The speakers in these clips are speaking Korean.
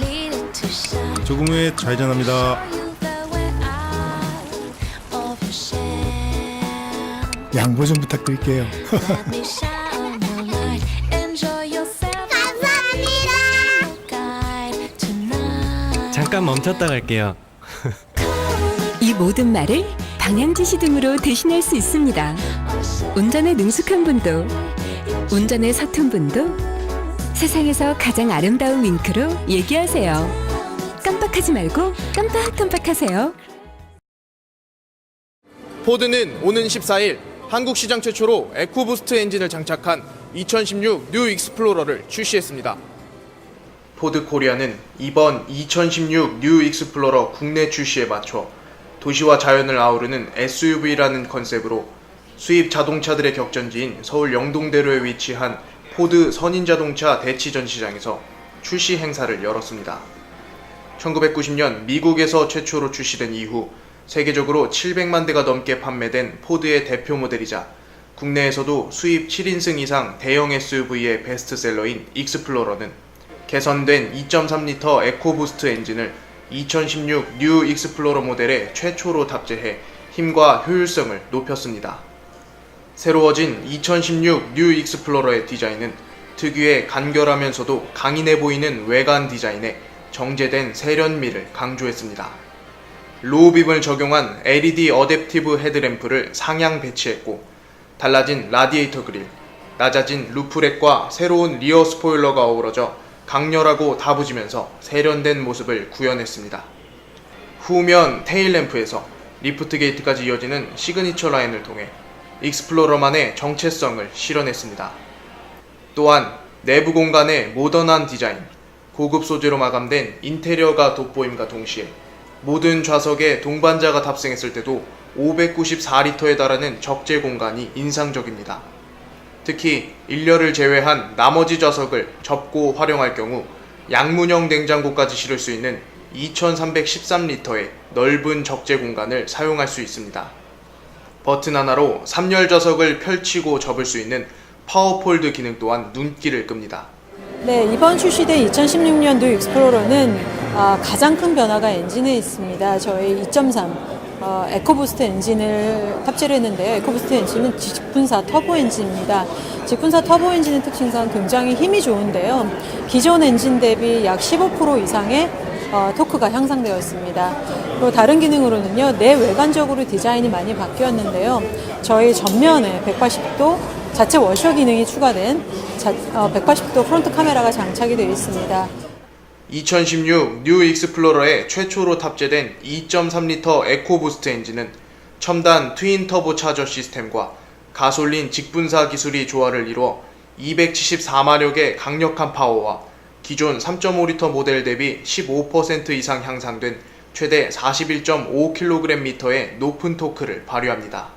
leader to shine. 조금 후에 좌회전합니다. 양보 좀 부탁드릴게요. 잠깐 멈췄다 갈게요. 이 모든 말을 방향지시 등으로 대신할 수 있습니다. 운전에 능숙한 분도, 운전에 서툰 분도 세상에서 가장 아름다운 윙크로 얘기하세요. 깜빡하지 말고 깜빡깜빡하세요. 포드는 오는 14일 한국 시장 최초로 에코부스트 엔진을 장착한 2016 뉴 익스플로러를 출시했습니다. 포드 코리아는 이번 2016 뉴 익스플로러 국내 출시에 맞춰 도시와 자연을 아우르는 SUV라는 컨셉으로 수입 자동차들의 격전지인 서울 영동대로에 위치한 포드 선인자동차 대치전시장에서 출시 행사를 열었습니다. 1990년 미국에서 최초로 출시된 이후 세계적으로 700만 대가 넘게 판매된 포드의 대표 모델이자 국내에서도 수입 7인승 이상 대형 SUV의 베스트셀러인 익스플로러는 개선된 2.3L 에코부스트 엔진을 2016 뉴 익스플로러 모델에 최초로 탑재해 힘과 효율성을 높였습니다. 새로워진 2016 뉴 익스플로러의 디자인은 특유의 간결하면서도 강인해 보이는 외관 디자인에 정제된 세련미를 강조했습니다. 로우빔을 적용한 LED 어댑티브 헤드램프를 상향 배치했고 달라진 라디에이터 그릴, 낮아진 루프렉과 새로운 리어 스포일러가 어우러져 강렬하고 다부지면서 세련된 모습을 구현했습니다. 후면 테일램프에서 리프트 게이트까지 이어지는 시그니처 라인을 통해 익스플로러만의 정체성을 실현했습니다. 또한 내부 공간의 모던한 디자인, 고급 소재로 마감된 인테리어가 돋보임과 동시에 모든 좌석에 동반자가 탑승했을 때도 594리터에 달하는 적재 공간이 인상적입니다. 특히 일렬을 제외한 나머지 좌석을 접고 활용할 경우 양문형 냉장고까지 실을 수 있는 2313리터의 넓은 적재 공간을 사용할 수 있습니다. 버튼 하나로 3열 좌석을 펼치고 접을 수 있는 파워폴드 기능 또한 눈길을 끕니다. 네, 이번 출시된 2016년도 익스플로러는 아, 가장 큰 변화가 엔진에 있습니다. 저희 2.3 어, 에코부스트 엔진을 탑재를 했는데요. 에코부스트 엔진은 직분사 터보 엔진입니다. 직분사 터보 엔진의 특징상 굉장히 힘이 좋은데요. 기존 엔진 대비 약 15% 이상의 어, 토크가 향상되어 있습니다. 그리고 다른 기능으로는요, 내외관적으로 디자인이 많이 바뀌었는데요. 저희 전면에 180도 자체 워셔 기능이 추가된 자, 어, 180도 프론트 카메라가 장착이 되어 있습니다. 2016 뉴 익스플로러에 최초로 탑재된 2.3L 에코부스트 엔진은 첨단 트윈 터보 차저 시스템과 가솔린 직분사 기술이 조화를 이루어 274마력의 강력한 파워와 기존 3.5L 모델 대비 15% 이상 향상된 최대 41.5kgm의 높은 토크를 발휘합니다.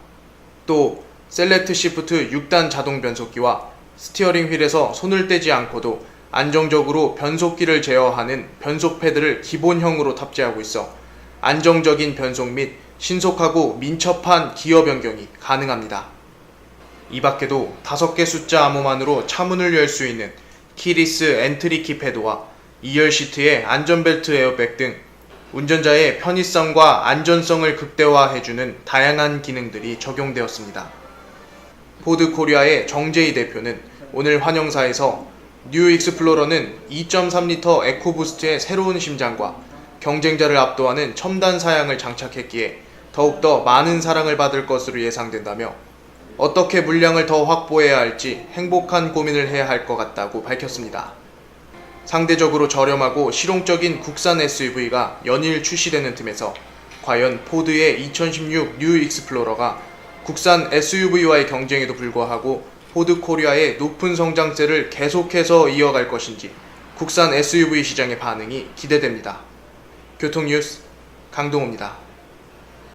또 셀렉트 시프트 6단 자동 변속기와 스티어링 휠에서 손을 떼지 않고도 안정적으로 변속기를 제어하는 변속 패드를 기본형으로 탑재하고 있어 안정적인 변속 및 신속하고 민첩한 기어 변경이 가능합니다. 이 밖에도 5개 숫자 암호만으로 차문을 열 수 있는 키리스 엔트리 키패드와 2열 시트에 안전벨트 에어백 등 운전자의 편의성과 안전성을 극대화해주는 다양한 기능들이 적용되었습니다. 포드 코리아의 정재희 대표는 오늘 환영사에서 뉴 익스플로러는 2.3L 에코부스트의 새로운 심장과 경쟁자를 압도하는 첨단 사양을 장착했기에 더욱더 많은 사랑을 받을 것으로 예상된다며 어떻게 물량을 더 확보해야 할지 행복한 고민을 해야 할 것 같다고 밝혔습니다. 상대적으로 저렴하고 실용적인 국산 SUV가 연일 출시되는 틈에서 과연 포드의 2016 뉴 익스플로러가 국산 SUV와의 경쟁에도 불구하고 포드 코리아의 높은 성장세를 계속해서 이어갈 것인지 국산 SUV 시장의 반응이 기대됩니다. 교통 뉴스 강동호입니다.